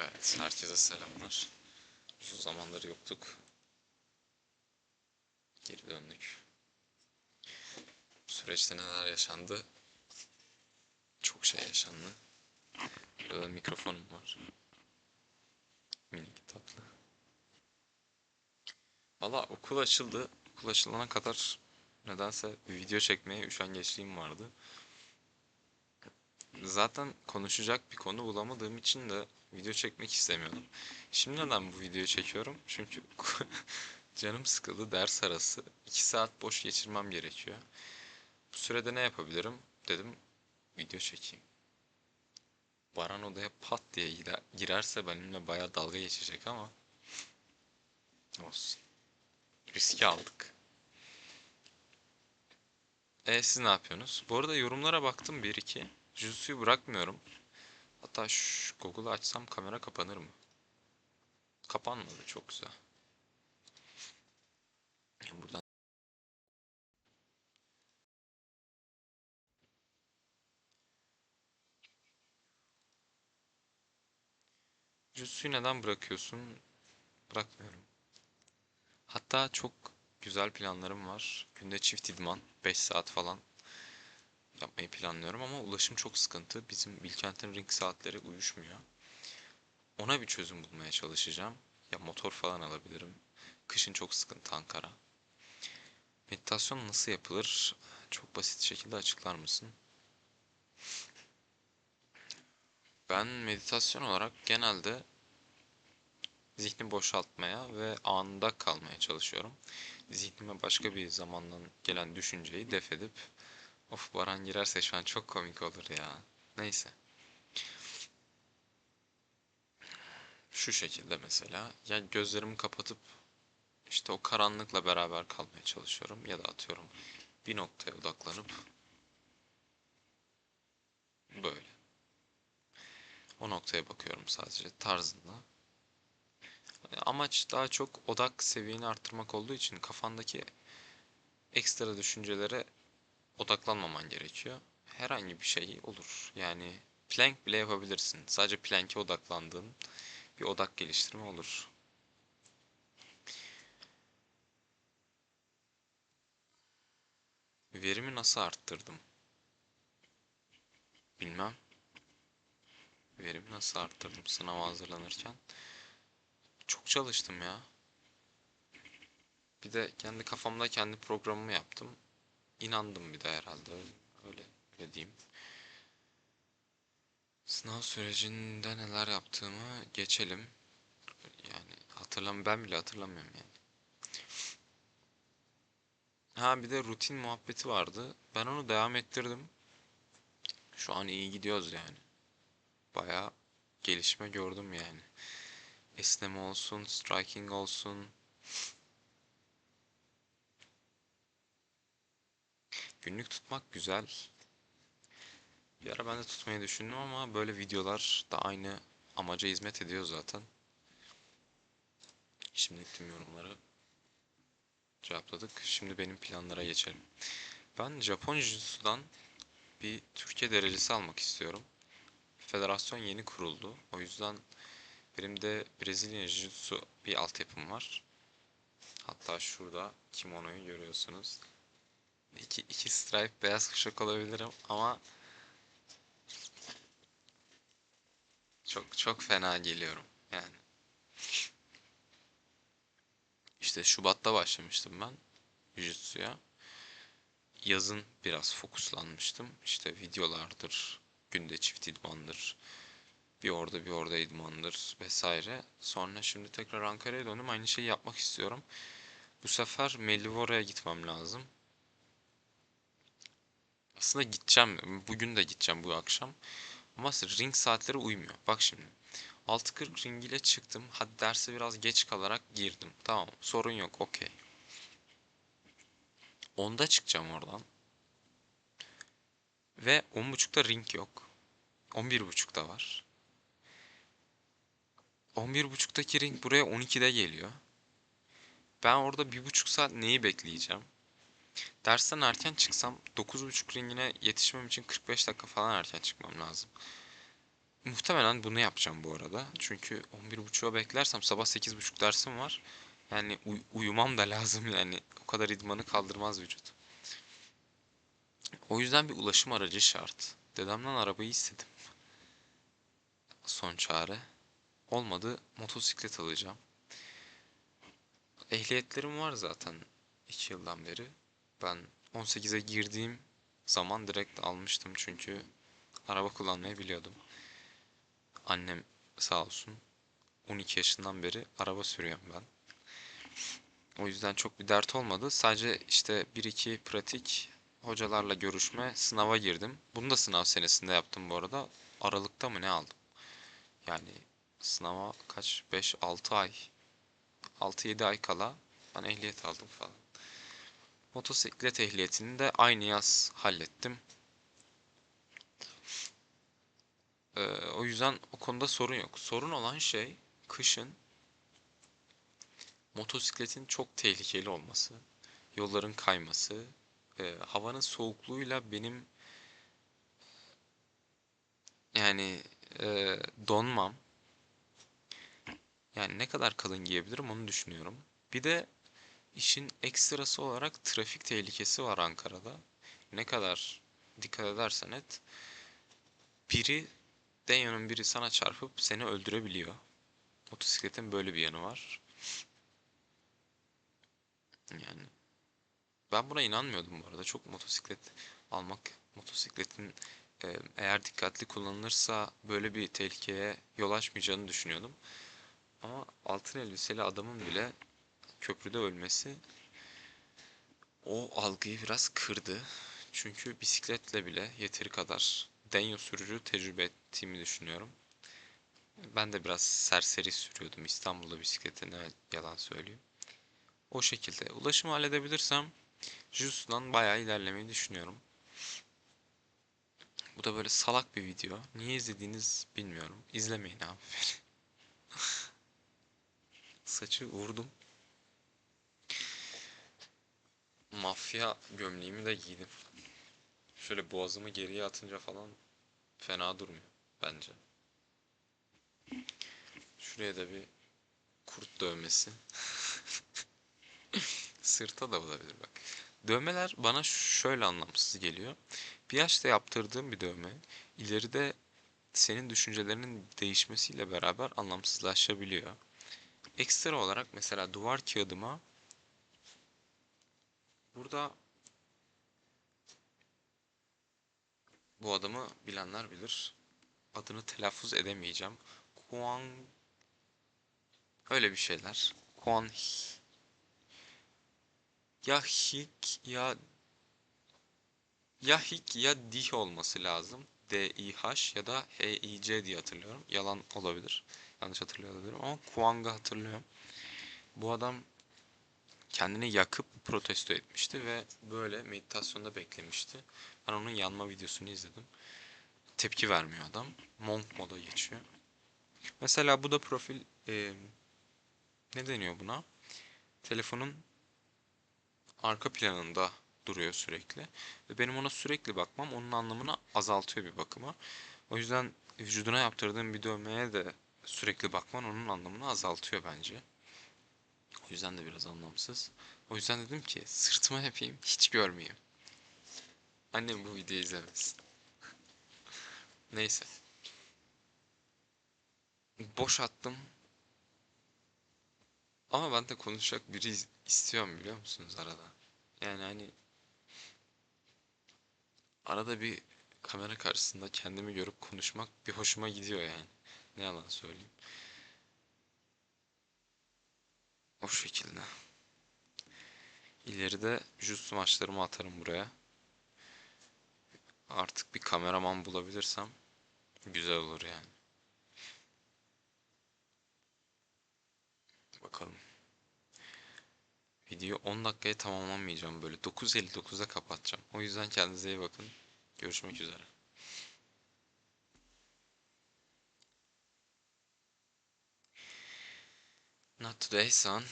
Evet, herkese selamlar. Uzun zamandır yoktuk. Geri döndük. Bu süreçte neler yaşandı? Çok şey yaşandı. Burada mikrofonum var. Minik tatlı. Valla okul açıldı. Okul açılana kadar nedense video çekmeye üşengeçliğim vardı. Zaten konuşacak bir konu bulamadığım için de video çekmek istemiyordum. Şimdi neden bu videoyu çekiyorum? Çünkü canım sıkıldı ders arası. 2 saat boş geçirmem gerekiyor. Bu sürede ne yapabilirim? Dedim video çekeyim. Baran odaya pat diye girerse benimle bayağı dalga geçecek ama olsun. Riski aldık. E siz ne yapıyorsunuz? Bu arada yorumlara baktım 1-2. Jutsu'yu bırakmıyorum. Hatta şu Google'ı açsam kamera kapanır mı? Kapanmadı çok güzel. Buradan Jutsu'yu neden bırakıyorsun? Bırakmıyorum. Hatta çok güzel planlarım var. Günde çift idman 5 saat falan yapmayı planlıyorum ama ulaşım çok sıkıntı. Bizim Bilkent'in ring saatleri uyuşmuyor. Ona bir çözüm bulmaya çalışacağım. Ya motor falan alabilirim. Kışın çok sıkıntı Ankara. Meditasyon nasıl yapılır? Çok basit şekilde açıklar mısın? Ben meditasyon olarak genelde zihni boşaltmaya ve anında kalmaya çalışıyorum. Zihnime başka bir zamandan gelen düşünceyi def edip Of Baran girerse şu an çok komik olur ya. Neyse. Şu şekilde mesela. Ya gözlerimi kapatıp işte o karanlıkla beraber kalmaya çalışıyorum. Ya da atıyorum bir noktaya odaklanıp böyle. O noktaya bakıyorum sadece tarzında. Amaç daha çok odak seviyeni arttırmak olduğu için kafandaki ekstra düşüncelere odaklanmaman gerekiyor. Herhangi bir şey olur. Yani plank bile yapabilirsin. Sadece plank'e odaklandığın bir odak geliştirme olur. Verimi nasıl arttırdım? Bilmem. Verimi nasıl arttırdım sınava hazırlanırken? Çok çalıştım ya. Bir de kendi kafamda kendi programımı yaptım. İnandım bir de herhalde öyle, öyle, diyeyim. Sınav sürecinde neler yaptığımı geçelim. Yani hatırlam ben bile hatırlamıyorum yani. Ha bir de rutin muhabbeti vardı. Ben onu devam ettirdim. Şu an iyi gidiyoruz yani. Baya gelişme gördüm yani. Esneme olsun, striking olsun. Günlük tutmak güzel. Bir ara ben de tutmayı düşündüm ama böyle videolar da aynı amaca hizmet ediyor zaten. Şimdi tüm yorumları cevapladık. Şimdi benim planlara geçelim. Ben Japon Jiu-Jitsu'dan bir Türkiye derecesi almak istiyorum. Federasyon yeni kuruldu. O yüzden benim de Brezilya Jiu-Jitsu bir altyapım var. Hatta şurada kimonoyu görüyorsunuz. İki, iki stripe beyaz kuşak olabilirim ama çok çok fena geliyorum yani. İşte Şubat'ta başlamıştım ben Jujutsu'ya. Yazın biraz fokuslanmıştım. İşte videolardır, günde çift idmandır, bir orada bir orada idmandır vesaire. Sonra şimdi tekrar Ankara'ya döndüm. Aynı şeyi yapmak istiyorum. Bu sefer Mellivora'ya gitmem lazım. Aslında gideceğim. Bugün de gideceğim bu akşam. Ama ring saatleri uymuyor. Bak şimdi. 6.40 ring ile çıktım. Hadi derse biraz geç kalarak girdim. Tamam. Sorun yok. Okey. 10'da çıkacağım oradan. Ve 10.30'da ring yok. 11.30'da var. 11.30'daki ring buraya 12'de geliyor. Ben orada bir buçuk saat neyi bekleyeceğim? Dersten erken çıksam 9.30 ringine yetişmem için 45 dakika falan erken çıkmam lazım. Muhtemelen bunu yapacağım bu arada. Çünkü 11.30'a beklersem sabah 8.30 dersim var. Yani uy- uyumam da lazım yani. O kadar idmanı kaldırmaz vücut. O yüzden bir ulaşım aracı şart. Dedemden arabayı istedim. Son çare. Olmadı motosiklet alacağım. Ehliyetlerim var zaten 2 yıldan beri. Ben 18'e girdiğim zaman direkt almıştım çünkü araba kullanmayı biliyordum. Annem sağ olsun 12 yaşından beri araba sürüyorum ben. O yüzden çok bir dert olmadı. Sadece işte bir iki pratik hocalarla görüşme, sınava girdim. Bunu da sınav senesinde yaptım bu arada. Aralıkta mı ne aldım? Yani sınava kaç? 5-6 ay, 6-7 ay kala ben ehliyet aldım falan. Motosiklet ehliyetini de aynı yaz hallettim. Ee, o yüzden o konuda sorun yok. Sorun olan şey kışın motosikletin çok tehlikeli olması, yolların kayması, e, havanın soğukluğuyla benim yani e, donmam. Yani ne kadar kalın giyebilirim onu düşünüyorum. Bir de işin ekstrası olarak trafik tehlikesi var Ankara'da. Ne kadar dikkat edersen et, biri Denyo'nun biri sana çarpıp seni öldürebiliyor. Motosikletin böyle bir yanı var. Yani ben buna inanmıyordum bu arada. Çok motosiklet almak, motosikletin e, eğer dikkatli kullanılırsa böyle bir tehlikeye yol açmayacağını düşünüyordum. Ama altın elbiseli adamın bile köprüde ölmesi o algıyı biraz kırdı. Çünkü bisikletle bile yeteri kadar denyo sürücü tecrübe ettiğimi düşünüyorum. Ben de biraz serseri sürüyordum İstanbul'da bisiklete ne yalan söyleyeyim. O şekilde ulaşımı halledebilirsem Jus'dan bayağı ilerlemeyi düşünüyorum. Bu da böyle salak bir video. Niye izlediğiniz bilmiyorum. İzlemeyin abi. Saçı vurdum. Mafya gömleğimi de giydim. Şöyle boğazımı geriye atınca falan fena durmuyor bence. Şuraya da bir kurt dövmesi. Sırta da olabilir bak. Dövmeler bana şöyle anlamsız geliyor. Bir yaşta yaptırdığım bir dövme ileride senin düşüncelerinin değişmesiyle beraber anlamsızlaşabiliyor. Ekstra olarak mesela duvar kağıdıma burada bu adamı bilenler bilir. Adını telaffuz edemeyeceğim. Kuan öyle bir şeyler. Kuan ya Hik ya ya Hik ya Dih olması lazım. D-I-H ya da H-I-C diye hatırlıyorum. Yalan olabilir. Yanlış hatırlıyor olabilirim ama Kuang'ı hatırlıyorum. Bu adam kendini yakıp protesto etmişti ve böyle meditasyonda beklemişti. Ben onun yanma videosunu izledim. Tepki vermiyor adam. Monk moda geçiyor. Mesela bu da profil e, ne deniyor buna? Telefonun arka planında duruyor sürekli. Ve benim ona sürekli bakmam onun anlamını azaltıyor bir bakıma. O yüzden vücuduna yaptırdığım bir dövmeye de sürekli bakman onun anlamını azaltıyor bence. Yüzden de biraz anlamsız. O yüzden dedim ki sırtıma yapayım hiç görmeyeyim. Annem bu videoyu izlemesin. Neyse. Boş attım. Ama ben de konuşacak biri istiyorum biliyor musunuz arada? Yani hani arada bir kamera karşısında kendimi görüp konuşmak bir hoşuma gidiyor yani. Ne yalan söyleyeyim. O şekilde. İleride jutsu maçlarımı atarım buraya. Artık bir kameraman bulabilirsem güzel olur yani. Bakalım. Video 10 dakikaya tamamlamayacağım böyle. 9.59'da kapatacağım. O yüzden kendinize iyi bakın. Görüşmek üzere. Not today son.